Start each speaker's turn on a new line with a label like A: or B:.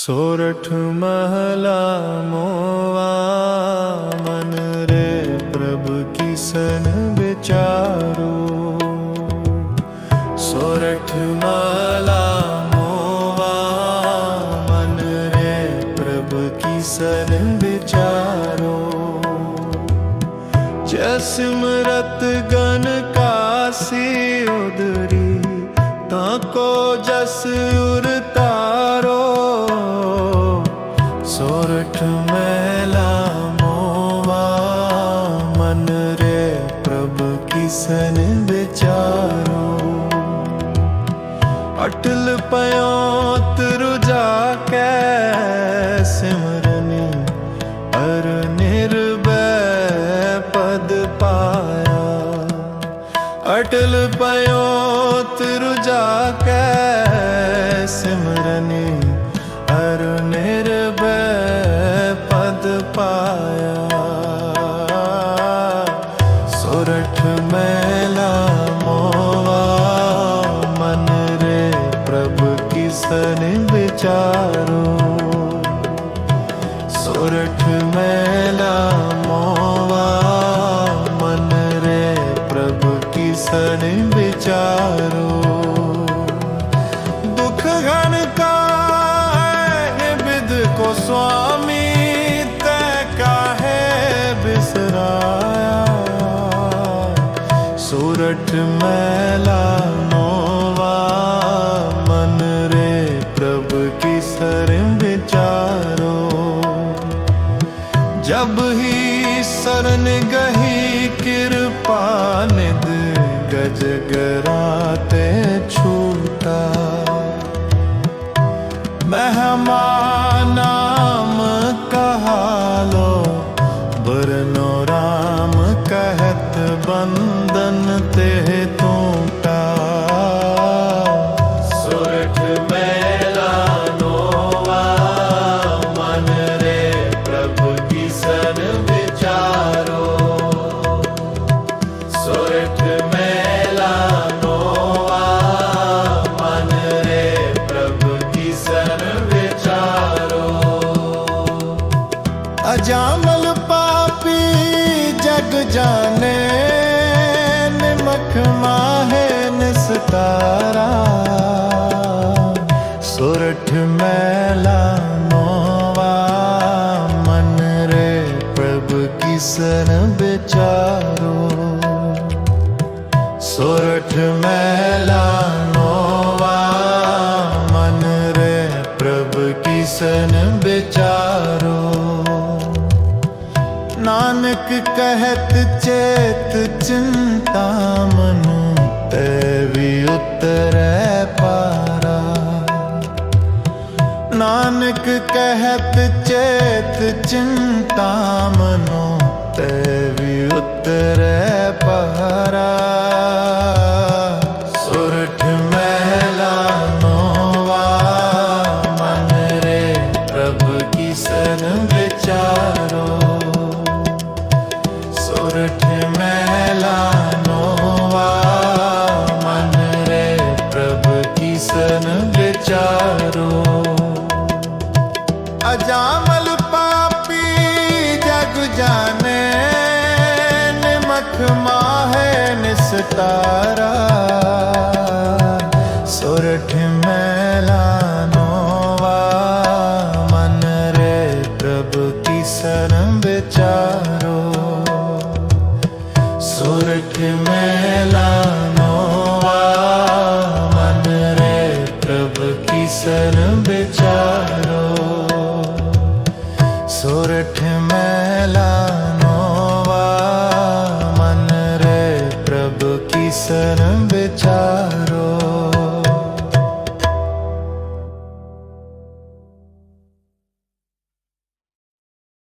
A: ਸੋਰਠ ਮਹਲਾ ਮੋਵਾ ਮਨ ਰੇ ਪ੍ਰਭ ਕਿਸਨ ਵਿਚਾਰੋ। ਸੋਰਠ ਮਹਲਾ ਮੋਵਾ ਮਨ ਰੇ ਪ੍ਰਭ ਕਿਸਨ ਵਿਚਾਰੋ। ਜਸਿਮਰਤ ਗਨ ਕਾਸੀ ਉਦਰੀ, ਤਾਂ ਕੋ ਜਸ ਉਰਤਾ ਅਟਲ ਪਿਓ ਤੁਰਜਾ ਕੈ ਸਿਮਰਨੀ ਅਰ ਨਿਰਭੈ ਪਦ ਪਾਇਆ। ਅਟਲ ਪਿਓ ਸੁਰਠ ਮੈਲਾ ਮੋਵਾ ਮਨ ਰੇ ਪ੍ਰਭ ਕਿਸਨ ਵਿਚਾਰੋ ਦੁਖ ਘਨ ਕਾ ਹੈ ਬਿਦ ਕੋ ਸੁਆਮੀ ਤੈ ਕਾਹੇ ਬਿਸਰਾਇਆ ਸੂਰਠ ਮੈਲਾ ਨੋਵਾ Ramana. ਜਗ ਜਾਣੇ ਨਿਮਖ ਮਾਹੇ ਨਿਸਤਾਰਾ। ਸੁਰਠ ਮੈਲਾ ਨੋਵਾ, ਮਨ ਰੇ ਪ੍ਰਭ ਕਿਸਨ ਵਿਚਾਰੋ। ਸੁਰਠ ਮੈਲਾ ਨੋਵਾ, ਮਨ ਰੇ ਪ੍ਰਭ ਕਿਸਨ ਵਿਚਾਰੋ। ਨਾਨਕ ਕਹਿਤ ਚੇਤ ਚਿੰਤਾ ਮਨੁ ਤੇ ਵੀ ਉਤਰੈ ਪਾਰਾ। ਨਾਨਕ ਕਹਿਤ ਚੇਤ ਚਿੰਤਾ ਮਨੁ ਤੇ ਵੀ ਉਤਰੈ ਪਾਰਾ। ਨਿਮਖ ਮਾਹੇ ਨਿਸਤਾਰਾ, ਸੁਰਠ ਮਹਿਲਾ ਨੋਵਾ ਮਨ ਰੇ ਪ੍ਰਭ ਸਰਮ ਵਿਚਾਰੋ। ਸੁਰਖ ਮੈਲਾ ਨੋਵਾ ਮਨ ਰੇ ਪ੍ਰਭ ਸਰਮ ਵਿਚਾਰੋ। ਸੁਰਠ ਮਨ